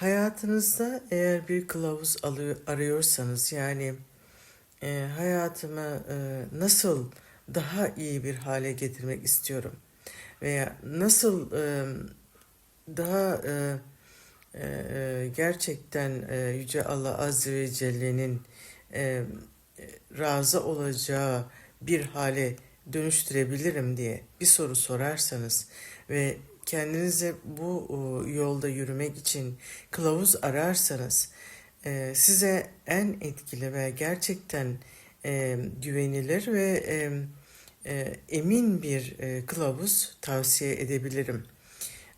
Hayatınızda eğer bir kılavuz arıyorsanız yani e, hayatımı e, nasıl daha iyi bir hale getirmek istiyorum? Veya nasıl e, daha e, e, gerçekten e, Yüce Allah Azze ve Celle'nin e, razı olacağı bir hale dönüştürebilirim diye bir soru sorarsanız ve kendinize bu o, yolda yürümek için kılavuz ararsanız e, size en etkili ve gerçekten e, güvenilir ve e, e, emin bir e, kılavuz tavsiye edebilirim.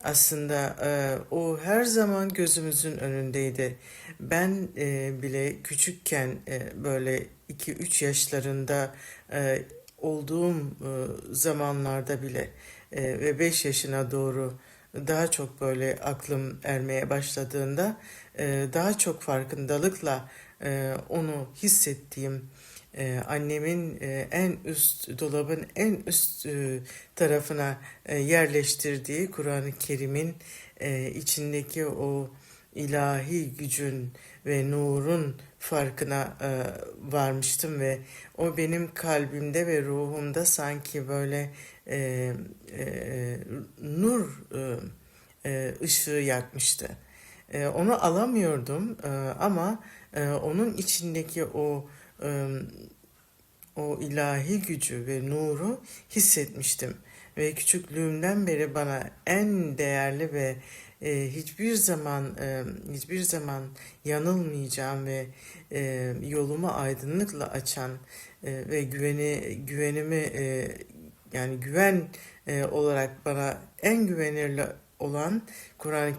Aslında e, o her zaman gözümüzün önündeydi. Ben e, bile küçükken e, böyle 2-3 yaşlarında e, olduğum e, zamanlarda bile e, ve 5 yaşına doğru daha çok böyle aklım ermeye başladığında e, daha çok farkındalıkla onu hissettiğim annemin en üst dolabın en üst tarafına yerleştirdiği Kur'an-ı Kerim'in içindeki o ilahi gücün ve nurun farkına e, varmıştım ve o benim kalbimde ve ruhumda sanki böyle e, e, nur e, e, ışığı yakmıştı. E, onu alamıyordum e, ama e, onun içindeki o e, o ilahi gücü ve nuru hissetmiştim. Ve küçüklüğümden beri bana en değerli ve e, hiçbir zaman e, hiçbir zaman yanılmayacağım ve e, yolumu aydınlıkla açan e, ve güveni güvenimi e, yani güven e, olarak bana en güvenilir olan Kur'an-ı